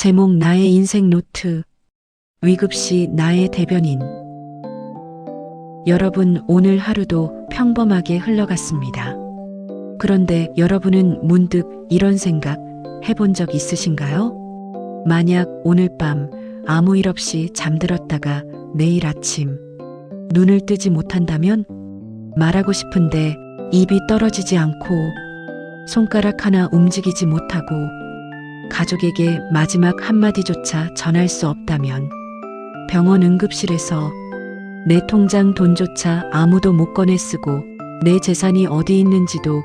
제목 나의 인생 노트. 위급시 나의 대변인. 여러분, 오늘 하루도 평범하게 흘러갔습니다. 그런데 여러분은 문득 이런 생각 해본 적 있으신가요? 만약 오늘 밤 아무 일 없이 잠들었다가 내일 아침 눈을 뜨지 못한다면 말하고 싶은데 입이 떨어지지 않고 손가락 하나 움직이지 못하고 가족에게 마지막 한마디조차 전할 수 없다면 병원 응급실에서 내 통장 돈조차 아무도 못 꺼내 쓰고 내 재산이 어디 있는지도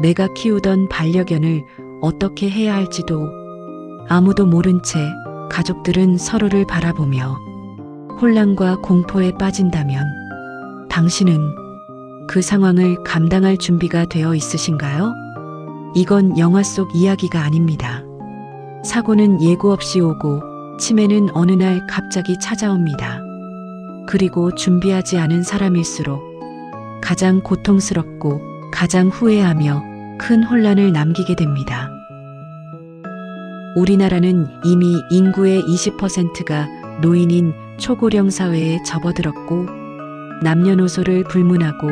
내가 키우던 반려견을 어떻게 해야 할지도 아무도 모른 채 가족들은 서로를 바라보며 혼란과 공포에 빠진다면 당신은 그 상황을 감당할 준비가 되어 있으신가요? 이건 영화 속 이야기가 아닙니다. 사고는 예고 없이 오고 치매는 어느 날 갑자기 찾아옵니다. 그리고 준비하지 않은 사람일수록 가장 고통스럽고 가장 후회하며 큰 혼란을 남기게 됩니다. 우리나라는 이미 인구의 20%가 노인인 초고령 사회에 접어들었고 남녀노소를 불문하고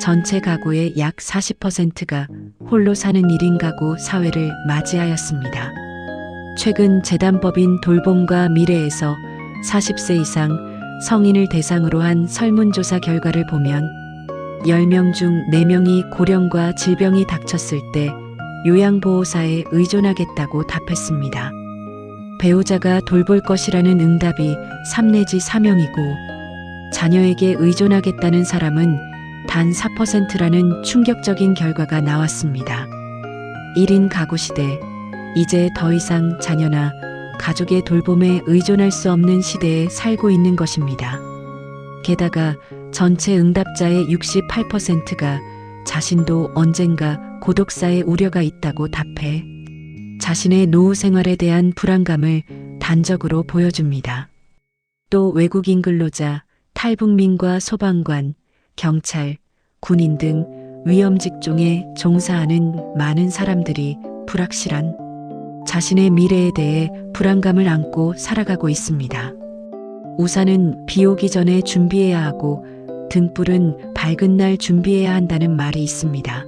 전체 가구의 약 40%가 홀로 사는 1인 가구 사회를 맞이하였습니다. 최근 재단법인 돌봄과 미래에서 40세 이상 성인을 대상으로 한 설문조사 결과를 보면 10명 중 4명이 고령과 질병이 닥쳤을 때 요양보호사에 의존하겠다고 답했습니다. 배우자가 돌볼 것이라는 응답이 3 내지 4명이고 자녀에게 의존하겠다는 사람은 단 4%라는 충격적인 결과가 나왔습니다. 1인 가구 시대, 이제 더 이상 자녀나 가족의 돌봄에 의존할 수 없는 시대에 살고 있는 것입니다. 게다가 전체 응답자의 68%가 자신도 언젠가 고독사의 우려가 있다고 답해 자신의 노후 생활에 대한 불안감을 단적으로 보여줍니다. 또 외국인 근로자, 탈북민과 소방관, 경찰, 군인 등 위험 직종에 종사하는 많은 사람들이 불확실한 자신의 미래에 대해 불안감을 안고 살아가고 있습니다. 우산은 비 오기 전에 준비해야 하고 등불은 밝은 날 준비해야 한다는 말이 있습니다.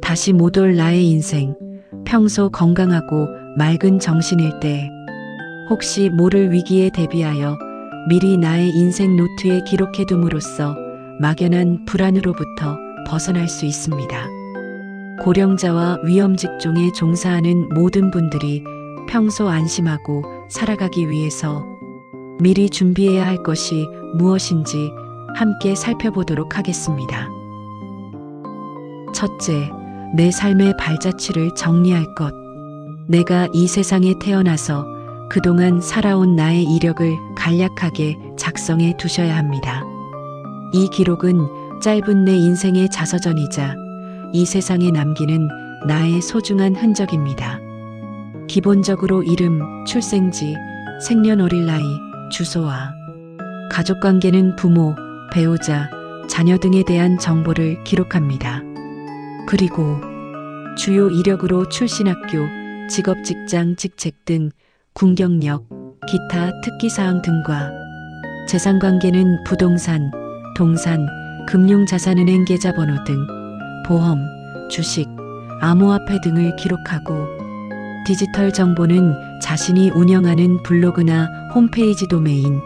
다시 못 올 나의 인생, 평소 건강하고 맑은 정신일 때 혹시 모를 위기에 대비하여 미리 나의 인생 노트에 기록해 둠으로써 막연한 불안으로부터 벗어날 수 있습니다. 고령자와 위험 직종에 종사하는 모든 분들이 평소 안심하고 살아가기 위해서 미리 준비해야 할 것이 무엇인지 함께 살펴보도록 하겠습니다. 첫째, 내 삶의 발자취를 정리할 것. 내가 이 세상에 태어나서 그동안 살아온 나의 이력을 간략하게 작성해 두셔야 합니다. 이 기록은 짧은 내 인생의 자서전이자 이 세상에 남기는 나의 소중한 흔적입니다. 기본적으로 이름, 출생지, 생년월일 나이, 주소와 가족 관계는 부모, 배우자, 자녀 등에 대한 정보를 기록합니다. 그리고 주요 이력으로 출신 학교, 직업 직장 직책 등 군경력, 기타 특기사항 등과 재산 관계는 부동산, 동산, 금융자산은행 계좌번호 등 보험, 주식, 암호화폐 등을 기록하고 디지털 정보는 자신이 운영하는 블로그나 홈페이지 도메인,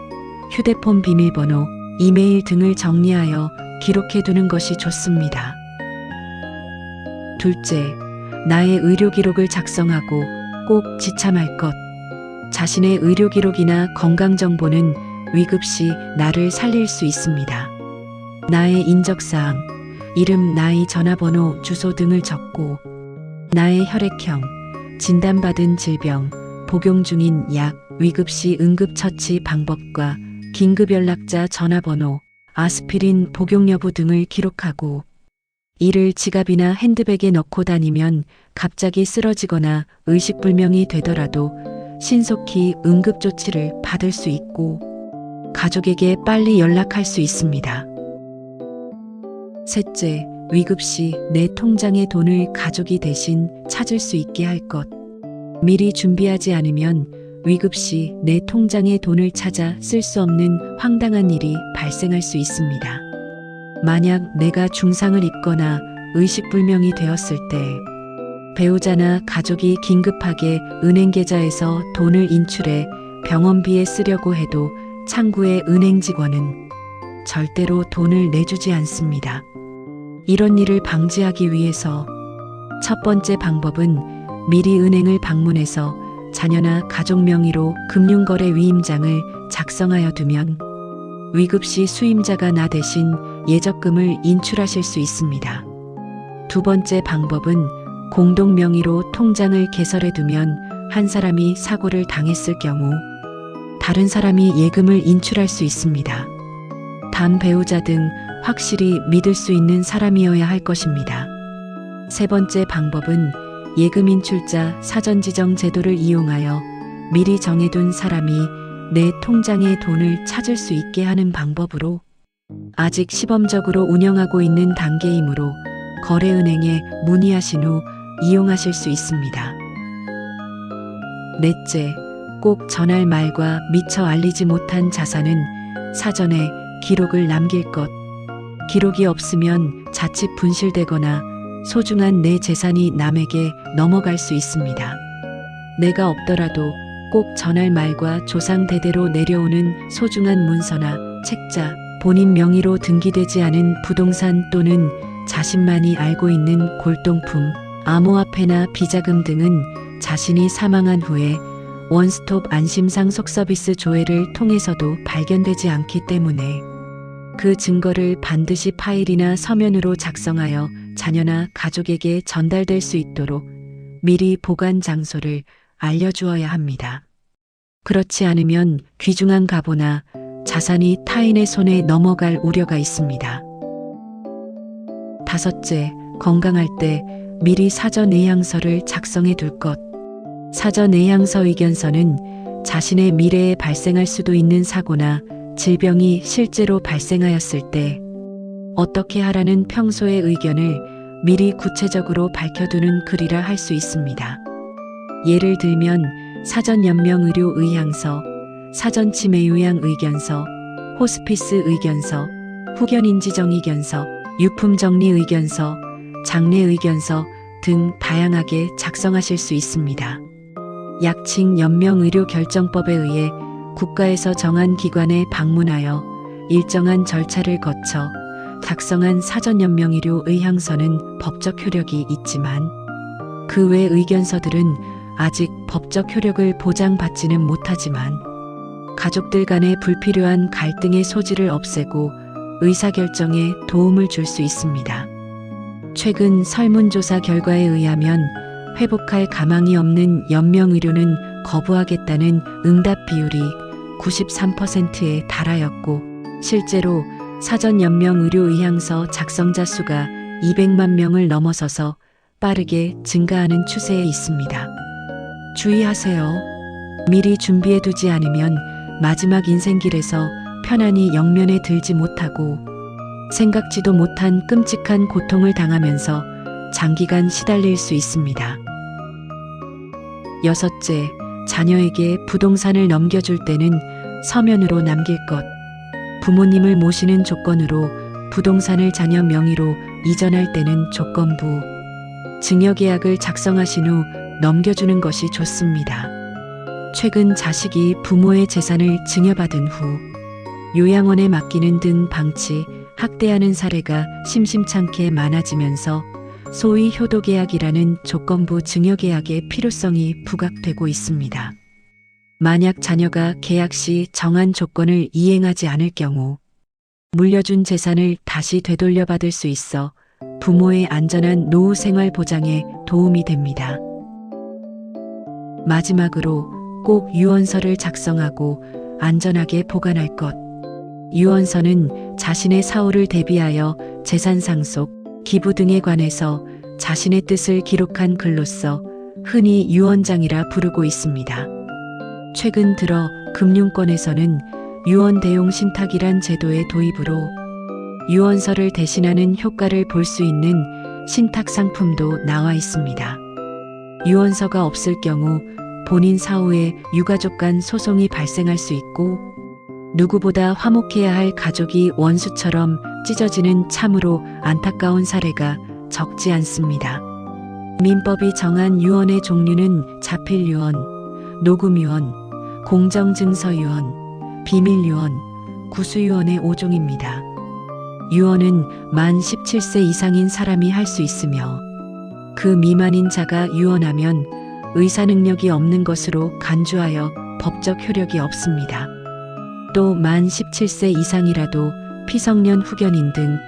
휴대폰 비밀번호, 이메일 등을 정리하여 기록해 두는 것이 좋습니다. 둘째, 나의 의료 기록을 작성하고 꼭 지참할 것. 자신의 의료 기록이나 건강 정보는 위급 시 나를 살릴 수 있습니다. 나의 인적사항, 이름, 나이, 전화번호, 주소 등을 적고 나의 혈액형, 진단받은 질병, 복용 중인 약, 위급 시 응급처치 방법과 긴급연락자 전화번호, 아스피린 복용 여부 등을 기록하고 이를 지갑이나 핸드백에 넣고 다니면 갑자기 쓰러지거나 의식불명이 되더라도 신속히 응급조치를 받을 수 있고 가족에게 빨리 연락할 수 있습니다. 셋째, 위급 시 내 통장의 돈을 가족이 대신 찾을 수 있게 할 것. 미리 준비하지 않으면 위급 시 내 통장에 돈을 찾아 쓸 수 없는 황당한 일이 발생할 수 있습니다. 만약 내가 중상을 입거나 의식불명이 되었을 때 배우자나 가족이 긴급하게 은행 계좌에서 돈을 인출해 병원비에 쓰려고 해도 창구의 은행 직원은 절대로 돈을 내주지 않습니다. 이런 일을 방지하기 위해서 첫 번째 방법은 미리 은행을 방문해서 자녀나 가족 명의로 금융거래 위임장을 작성하여 두면 위급 시 수임자가 나 대신 예적금을 인출하실 수 있습니다. 두 번째 방법은 공동 명의로 통장을 개설해 두면 한 사람이 사고를 당했을 경우 다른 사람이 예금을 인출할 수 있습니다. 단 배우자 등 확실히 믿을 수 있는 사람이어야 할 것입니다. 세 번째 방법은 예금 인 출자 사전 지정 제도를 이용하여 미리 정해둔 사람이 내 통장에 돈을 찾을 수 있게 하는 방법으로 아직 시범적으로 운영하고 있는 단계이므로 거래은행에 문의하신 후 이용하실 수 있습니다. 넷째, 꼭 전할 말과 미처 알리지 못한 자산은 사전에 기록을 남길 것. 기록이 없으면 자칫 분실되거나 소중한 내 재산이 남에게 넘어갈 수 있습니다. 내가 없더라도 꼭 전할 말과 조상 대대로 내려오는 소중한 문서나 책자, 본인 명의로 등기되지 않은 부동산 또는 자신만이 알고 있는 골동품, 암호화폐나 비자금 등은 자신이 사망한 후에 원스톱 안심상속 서비스 조회를 통해서도 발견되지 않기 때문에 그 증거를 반드시 파일이나 서면으로 작성하여 자녀나 가족에게 전달될 수 있도록 미리 보관 장소를 알려주어야 합니다. 그렇지 않으면 귀중한 가보나 자산이 타인의 손에 넘어갈 우려가 있습니다. 다섯째, 건강할 때 미리 사전 예양서를 작성해 둘 것. 사전 예양서 의견서는 자신의 미래에 발생할 수도 있는 사고나 질병이 실제로 발생하였을 때 어떻게 하라는 평소의 의견을 미리 구체적으로 밝혀두는 글이라 할 수 있습니다. 예를 들면 사전 연명 의료 의향서, 사전 치매 요양 의견서, 호스피스 의견서, 후견 인지정 의견서, 유품 정리 의견서, 장례 의견서 등 다양하게 작성하실 수 있습니다. 약칭 연명의료 결정법에 의해 국가에서 정한 기관에 방문하여 일정한 절차를 거쳐 작성한 사전연명의료 의향서는 법적 효력이 있지만 그 외 의견서들은 아직 법적 효력을 보장받지는 못하지만 가족들 간의 불필요한 갈등의 소지를 없애고 의사결정에 도움을 줄 수 있습니다. 최근 설문조사 결과에 의하면 회복할 가망이 없는 연명의료는 거부하겠다는 응답 비율이 93%에 달하였고 실제로 사전 연명 의료 의향서 작성자 수가 200만 명을 넘어서서 빠르게 증가하는 추세에 있습니다. 주의하세요. 미리 준비해 두지 않으면 마지막 인생길에서 편안히 영면에 들지 못하고 생각지도 못한 끔찍한 고통을 당하면서 장기간 시달릴 수 있습니다. 여섯째, 자녀에게 부동산을 넘겨줄 때는 서면으로 남길 것. 부모님을 모시는 조건으로 부동산을 자녀 명의로 이전할 때는 조건부. 증여계약을 작성하신 후 넘겨주는 것이 좋습니다. 최근 자식이 부모의 재산을 증여받은 후 요양원에 맡기는 등 방치, 학대하는 사례가 심심찮게 많아지면서 소위 효도계약이라는 조건부 증여계약의 필요성이 부각되고 있습니다. 만약 자녀가 계약 시 정한 조건을 이행하지 않을 경우 물려준 재산을 다시 되돌려받을 수 있어 부모의 안전한 노후 생활 보장에 도움이 됩니다. 마지막으로 꼭 유언서를 작성하고 안전하게 보관할 것. 유언서는 자신의 사후를 대비하여 재산 상속, 기부 등에 관해서 자신의 뜻을 기록한 글로서 흔히 유언장이라 부르고 있습니다. 최근 들어 금융권에서는 유언 대용 신탁이란 제도의 도입으로 유언서를 대신하는 효과를 볼 수 있는 신탁 상품도 나와 있습니다. 유언서가 없을 경우 본인 사후에 유가족 간 소송이 발생할 수 있고 누구보다 화목해야 할 가족이 원수처럼 찢어지는 참으로 안타까운 사례가 적지 않습니다. 민법이 정한 유언의 종류는 자필 유언, 녹음 유언, 공정증서유언, 비밀유언, 구수유언의 5종입니다. 유언은 만 17세 이상인 사람이 할 수 있으며 그 미만인 자가 유언하면 의사 능력이 없는 것으로 간주하여 법적 효력이 없습니다. 또 만 17세 이상이라도 피성년 후견인 등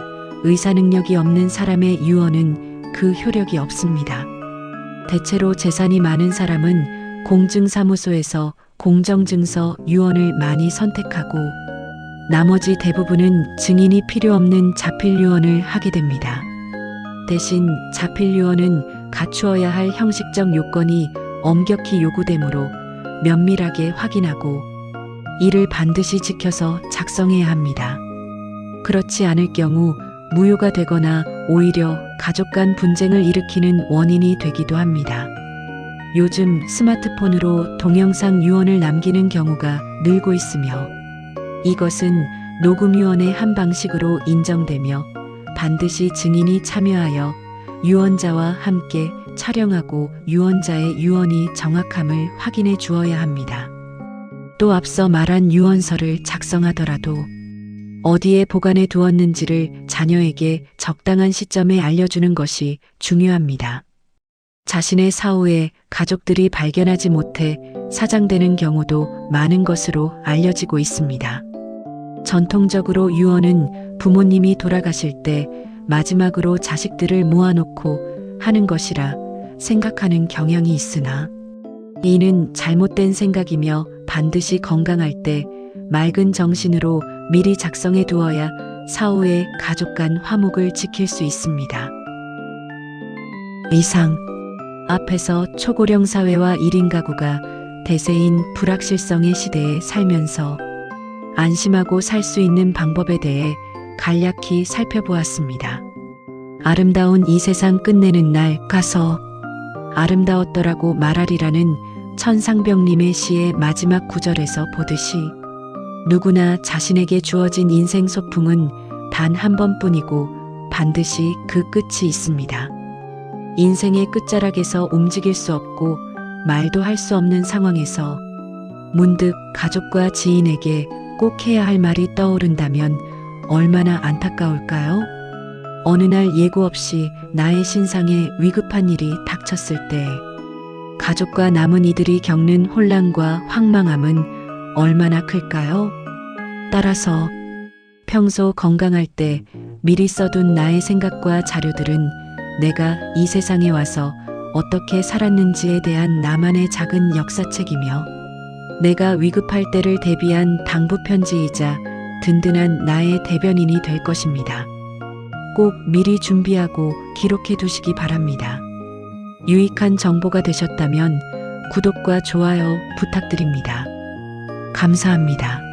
의사 능력이 없는 사람의 유언은 그 효력이 없습니다. 대체로 재산이 많은 사람은 공증사무소에서 공정증서 유언을 많이 선택하고 나머지 대부분은 증인이 필요 없는 자필 유언을 하게 됩니다. 대신 자필 유언은 갖추어야 할 형식적 요건이 엄격히 요구되므로 면밀하게 확인하고 이를 반드시 지켜서 작성해야 합니다. 그렇지 않을 경우 무효가 되거나 오히려 가족 간 분쟁을 일으키는 원인이 되기도 합니다. 요즘 스마트폰으로 동영상 유언을 남기는 경우가 늘고 있으며 이것은 녹음 유언의 한 방식으로 인정되며 반드시 증인이 참여하여 유언자와 함께 촬영하고 유언자의 유언이 정확함을 확인해 주어야 합니다. 또 앞서 말한 유언서를 작성하더라도 어디에 보관해 두었는지를 자녀에게 적당한 시점에 알려주는 것이 중요합니다. 자신의 사후에 가족들이 발견하지 못해 사장되는 경우도 많은 것으로 알려지고 있습니다. 전통적으로 유언은 부모님이 돌아가실 때 마지막으로 자식들을 모아놓고 하는 것이라 생각하는 경향이 있으나 이는 잘못된 생각이며 반드시 건강할 때 맑은 정신으로 미리 작성해 두어야 사후에 가족 간 화목을 지킬 수 있습니다. 이상 앞에서 초고령 사회와 1인 가구가 대세인 불확실성의 시대에 살면서 안심하고 살 수 있는 방법에 대해 간략히 살펴보았습니다. 아름다운 이 세상 끝내는 날 가서 아름다웠더라고 말하리라는 천상병님의 시의 마지막 구절에서 보듯이 누구나 자신에게 주어진 인생 소풍은 단 한 번뿐이고 반드시 그 끝이 있습니다. 인생의 끝자락에서 움직일 수 없고 말도 할 수 없는 상황에서 문득 가족과 지인에게 꼭 해야 할 말이 떠오른다면 얼마나 안타까울까요? 어느 날 예고 없이 나의 신상에 위급한 일이 닥쳤을 때 가족과 남은 이들이 겪는 혼란과 황망함은 얼마나 클까요? 따라서 평소 건강할 때 미리 써둔 나의 생각과 자료들은 내가 이 세상에 와서 어떻게 살았는지에 대한 나만의 작은 역사책이며 내가 위급할 때를 대비한 당부 편지이자 든든한 나의 대변인이 될 것입니다. 꼭 미리 준비하고 기록해 두시기 바랍니다. 유익한 정보가 되셨다면 구독과 좋아요 부탁드립니다. 감사합니다.